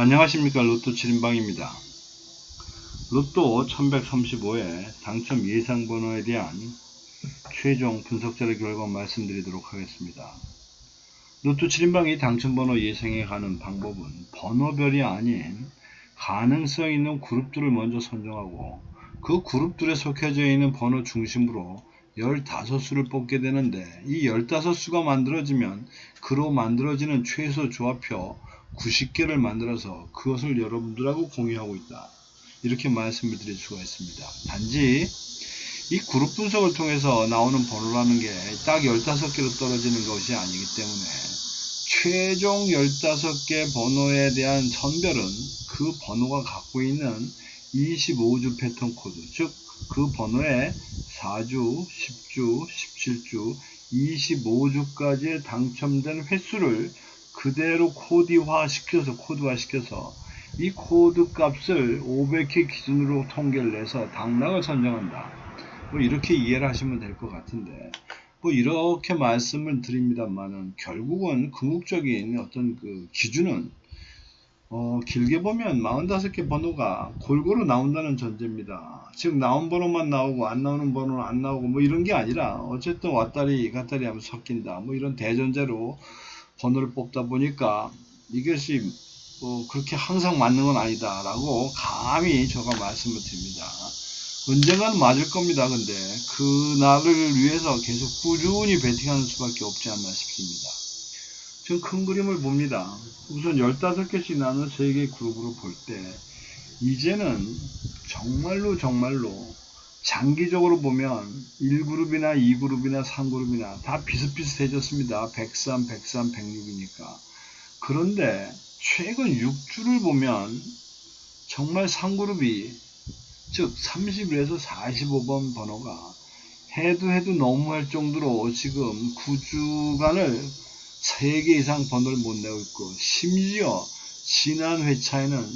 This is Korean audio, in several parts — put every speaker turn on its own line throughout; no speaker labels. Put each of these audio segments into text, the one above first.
안녕하십니까 로또 7인방입니다. 로또 1135의 당첨 예상 번호에 대한 최종 분석자의 결과 말씀드리도록 하겠습니다. 로또 7인방이 당첨 번호 예상에 가는 방법은 번호별이 아닌 가능성 있는 그룹들을 먼저 선정하고 그 그룹들에 속해져 있는 번호 중심으로 15수를 뽑게 되는데 이 15수가 만들어지면 그로 만들어지는 최소 조합표 90개를 만들어서 그것을 여러분들하고 공유하고 있다. 이렇게 말씀을 드릴 수가 있습니다. 단지 이 그룹 분석을 통해서 나오는 번호라는 게 딱 15개로 떨어지는 것이 아니기 때문에 최종 15개 번호에 대한 선별은 그 번호가 갖고 있는 25주 패턴 코드, 즉 그 번호에 4주, 10주, 17주, 25주까지 당첨된 횟수를 그대로 코디화 시켜서 코드화 시켜서 이 코드 값을 500회 기준으로 통계를 내서 당락을 선정한다. 뭐 이렇게 이해를 하시면 될 것 같은데 뭐 이렇게 말씀을 드립니다만은 결국은 궁극적인 어떤 그 기준은 어, 길게 보면 45개 번호가 골고루 나온다는 전제입니다. 즉 나온 번호만 나오고 안 나오는 번호는 안 나오고 뭐 이런 게 아니라 어쨌든 왔다리 갔다리 하면 섞인다. 뭐 이런 대전제로 번호를 뽑다 보니까 이것이 뭐 그렇게 항상 맞는 건 아니다 라고 감히 제가 말씀을 드립니다. 언젠가는 맞을 겁니다. 근데 그 날을 위해서 계속 꾸준히 베팅하는 수밖에 없지 않나 싶습니다. 지금 큰 그림을 봅니다. 우선 15개씩 나눈 3개의 그룹으로 볼 때 이제는 정말로 정말로 장기적으로 보면 1그룹이나 2그룹이나 3그룹이나 다 비슷비슷해졌습니다. 103, 103, 106이니까. 그런데 최근 6주를 보면 정말 3그룹이 즉 31에서 45번 번호가 해도 해도 너무할 정도로 지금 9주간을 3개 이상 번호를 못 내고 있고 심지어 지난 회차에는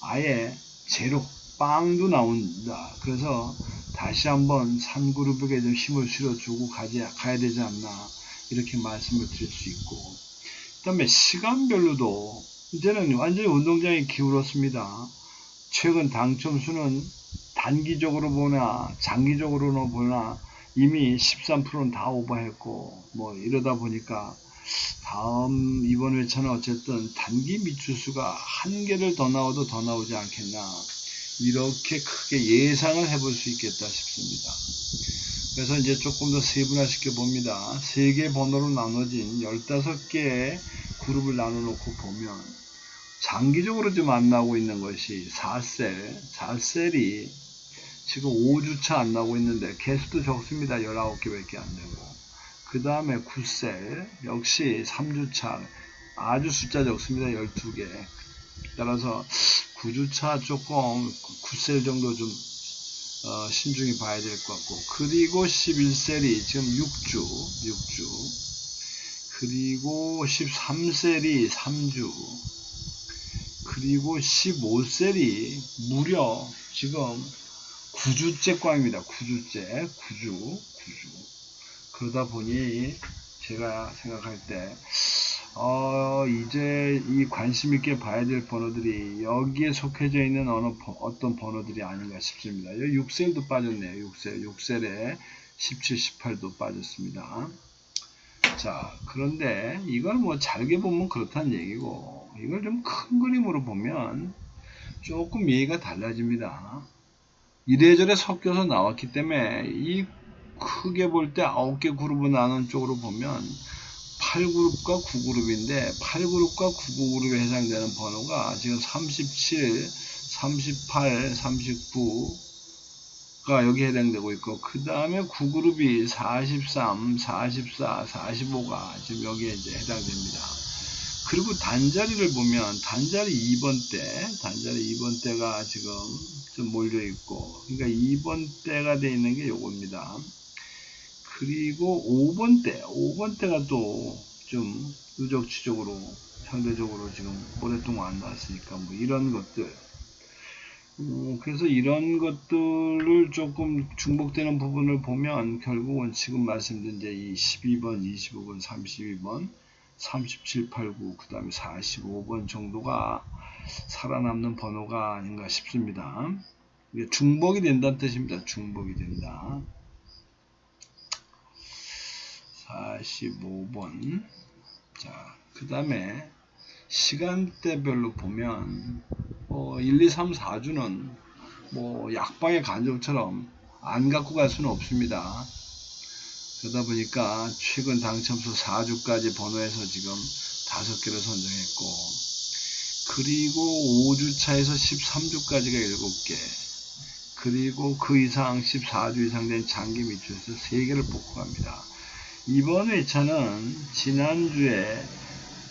아예 제로 빵도 나온다. 그래서 다시 한번 3그룹에게 좀 힘을 실어주고 가지, 가야 되지 않나 이렇게 말씀을 드릴 수 있고 그 다음에 시간별로도 이제는 완전히 운동장이 기울었습니다. 최근 당첨 수는 단기적으로 보나 장기적으로 보나 이미 13%는 다 오버했고 뭐 이러다 보니까 다음 이번 회차는 어쨌든 단기 미추수가 한 개를 더 나와도 더 나오지 않겠나 이렇게 크게 예상을 해볼 수 있겠다 싶습니다. 그래서 이제 조금 더 세분화시켜 봅니다. 세 개 번호로 나눠진 15개의 그룹을 나눠 놓고 보면 장기적으로 좀안 나오고 있는 것이 4셀, 4셀이 지금 5주차 안 나오고 있는데 개수도 적습니다. 19개밖에 안 되고. 그 다음에 9셀, 역시 3주차 아주 숫자 적습니다. 12개. 따라서 9주차 조금 9셀 정도 좀 어, 신중히 봐야 될 것 같고 그리고 11셀이 지금 6주 6주. 그리고 13셀이 3주. 그리고 15셀이 무려 지금 9주째 꽝입니다. 9주째 9주 9주. 그러다 보니 제가 생각할 때 어, 이제 이 관심 있게 봐야 될 번호들이 여기에 속해져 있는 어느, 번- 어떤 번호들이 아닌가 싶습니다. 여기 6셀도 빠졌네요. 6셀. 6셀에 17, 18도 빠졌습니다. 자, 그런데 이걸 뭐 잘게 보면 그렇다는 얘기고, 이걸 좀 큰 그림으로 보면 조금 얘기가 달라집니다. 이래저래 섞여서 나왔기 때문에 이 크게 볼 때 9개 그룹을 나눈 쪽으로 보면 8그룹과 9그룹인데 8그룹과 9그룹에 해당되는 번호가 지금 37, 38, 39가 여기 해당되고 있고 그 다음에 9그룹이 43, 44, 45가 지금 여기에 이제 해당됩니다. 그리고 단자리를 보면 단자리 2번 때, 단자리 2번 때가 지금 좀 몰려 있고 그러니까 2번 때가 돼 있는 게 요겁니다. 그리고 5번 때, 5번 때가 또좀 유적지적으로 상대적으로 지금 오랫동안 안 나왔으니까 뭐 이런 것들. 어, 그래서 이런 것들을 조금 중복되는 부분을 보면 결국은 지금 말씀드린 이제 이 12번, 25번, 32번, 37, 89, 그 다음에 45번 정도가 살아남는 번호가 아닌가 싶습니다. 중복이 된다는 뜻입니다. 중복이 된다. 45번. 자, 그 다음에 시간대별로 보면 어, 1, 2, 3, 4주는 뭐 약방의 간접처럼 안 갖고 갈 수는 없습니다. 그러다 보니까 최근 당첨수 4주까지 번호에서 지금 5개를 선정했고 그리고 5주차에서 13주까지가 7개 그리고 그 이상 14주 이상 된 장기 미추에서 3개를 뽑고 갑니다. 이번 회차는 지난주에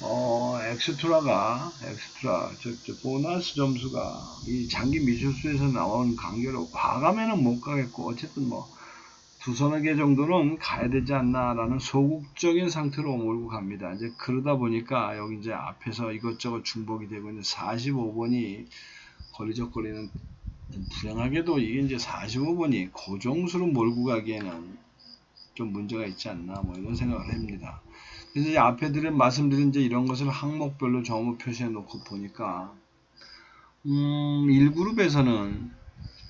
어, 엑스트라가 엑스트라 저, 저 보너스 점수가 이 장기 미추수에서 나온 관계로 과감해는 못 가겠고 어쨌든 뭐 두서너 개 정도는 가야 되지 않나라는 소극적인 상태로 몰고 갑니다. 이제 그러다 보니까 여기 이제 앞에서 이것저것 중복이 되고 있는 45번이 걸리적거리는 불행하게도 이게 이제 45번이 고정수로 몰고 가기에는 좀 문제가 있지 않나 뭐 이런 생각을 합니다. 그래서 이제 앞에 드린 말씀드린 이제 이런 것을 항목별로 점을 표시해 놓고 보니까 음, 1그룹에서는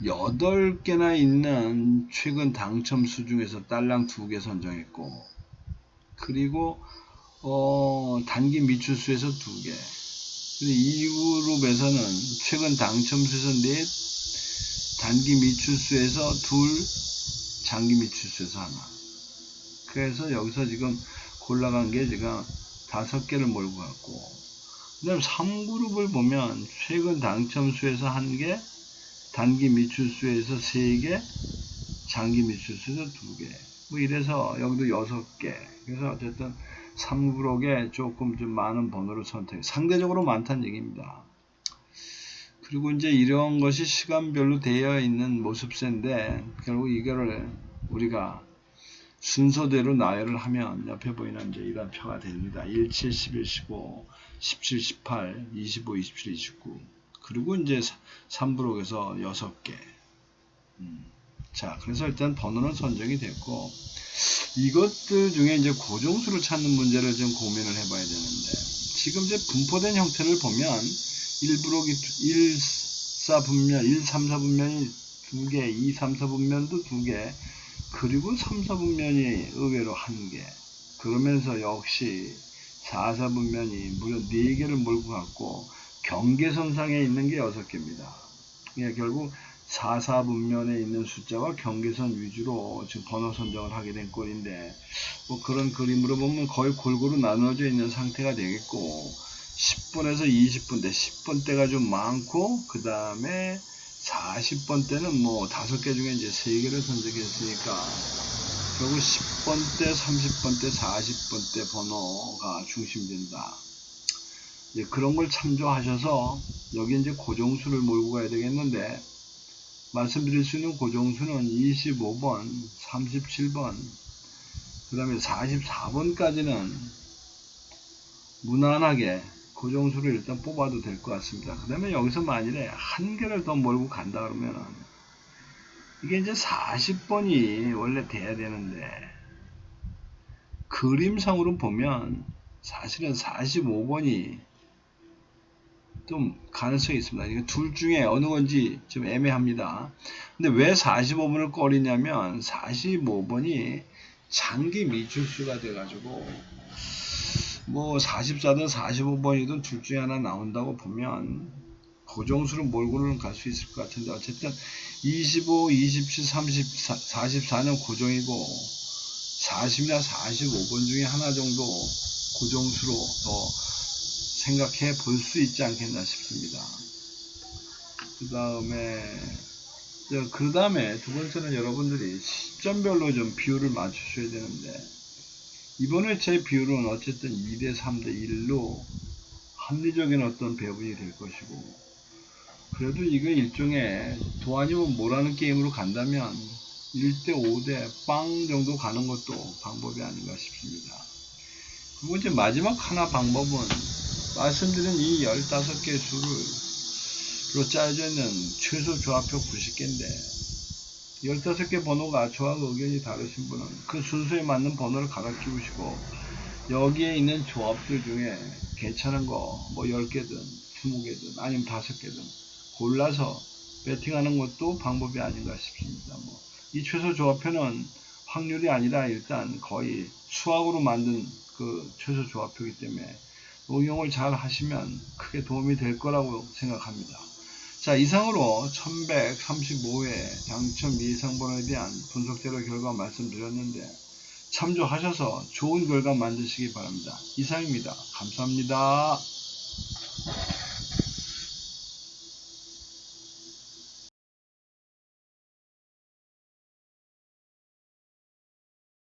8개나 있는 최근 당첨수 중에서 딸랑 2개 선정했고 그리고 어, 단기 미출수에서 2개 2그룹에서는 최근 당첨수에서 4 단기 미출수에서 둘 장기 미출수에서 하나 그래서 여기서 지금 골라간 게 제가 다섯 개를 몰고 갔고 그 다음 3그룹을 보면 최근 당첨수에서 한 개, 단기 미출수에서 세 개, 장기 미출수에서 두 개. 뭐 이래서 여기도 여섯 개. 그래서 어쨌든 3그룹에 조금 좀 많은 번호를 선택. 상대적으로 많다는 얘기입니다. 그리고 이제 이런 것이 시간별로 되어 있는 모습세인데 결국 이거를 우리가 순서대로 나열을 하면 옆에 보이는 이제 이런 표가 됩니다. 1, 7, 11, 15, 17, 18, 25, 27, 29. 그리고 이제 3부록에서 6개. 음. 자, 그래서 일단 번호는 선정이 됐고, 이것들 중에 이제 고정수를 찾는 문제를 좀 고민을 해봐야 되는데, 지금 이제 분포된 형태를 보면, 1부록이 1, 4 분면, 1, 3, 4 분면이 2개, 2, 3, 4 분면도 2개, 그리고 3, 4분면이 의외로 1개. 그러면서 역시 4, 4분면이 무려 4개를 몰고 갔고 경계선상에 있는 게 6개입니다. 예, 결국 4, 4분면에 있는 숫자와 경계선 위주로 지금 번호 선정을 하게 된 꼴인데 뭐 그런 그림으로 보면 거의 골고루 나눠져 있는 상태가 되겠고 10분에서 20분대, 10분대가 좀 많고 그 다음에 40번 때는 뭐 다섯 개 중에 이제 세 개를 선택했으니까 결국 10번 때, 30번 때, 40번 때 번호가 중심된다. 이제 그런 걸 참조하셔서 여기 이제 고정수를 몰고 가야 되겠는데 말씀드릴 수 있는 고정수는 25번, 37번, 그 다음에 44번까지는 무난하게 고정수를 일단 뽑아도 될 것 같습니다. 그 다음에 여기서 만일에 한 개를 더 몰고 간다 그러면 이게 이제 40번이 원래 돼야 되는데 그림상으로 보면 사실은 45번이 좀 가능성이 있습니다. 이게 둘 중에 어느 건지 좀 애매합니다. 근데 왜 45번을 꺼리냐면 45번이 장기 미출수가 돼가지고 뭐 44든 45번이든 둘 중에 하나 나온다고 보면 고정수를 몰고는 갈 수 있을 것 같은데 어쨌든 25, 27, 34, 44는 고정이고 40이나 45번 중에 하나 정도 고정수로 더 생각해 볼 수 있지 않겠나 싶습니다. 그 다음에 그 다음에 두 번째는 여러분들이 시점별로 좀 비율을 맞추셔야 되는데 이번 회차의 비율은 어쨌든 2대 3대 1로 합리적인 어떤 배분이 될 것이고 그래도 이거 일종의 도 아니면 뭐라는 게임으로 간다면 1대 5대 빵 정도 가는 것도 방법이 아닌가 싶습니다. 그리고 이제 마지막 하나 방법은 말씀드린 이 15개 수를 짜여져 있는 최소 조합표 90개인데 15개 번호가 그 의견이 다르신 분은 그 순서에 맞는 번호를 갈아 끼우시고 여기에 있는 조합들 중에 괜찮은 거 뭐 10개든 20개든 아니면 5개든 골라서 배팅하는 것도 방법이 아닌가 싶습니다. 뭐, 이 최소 조합표는 확률이 아니라 일단 거의 수학으로 만든 그 최소 조합표이기 때문에 응용을 잘 하시면 크게 도움이 될 거라고 생각합니다. 자, 이상으로 1135회 당첨 예상번호에 대한 분석 자료 결과 말씀드렸는데 참조하셔서 좋은 결과 만드시기 바랍니다. 이상입니다. 감사합니다.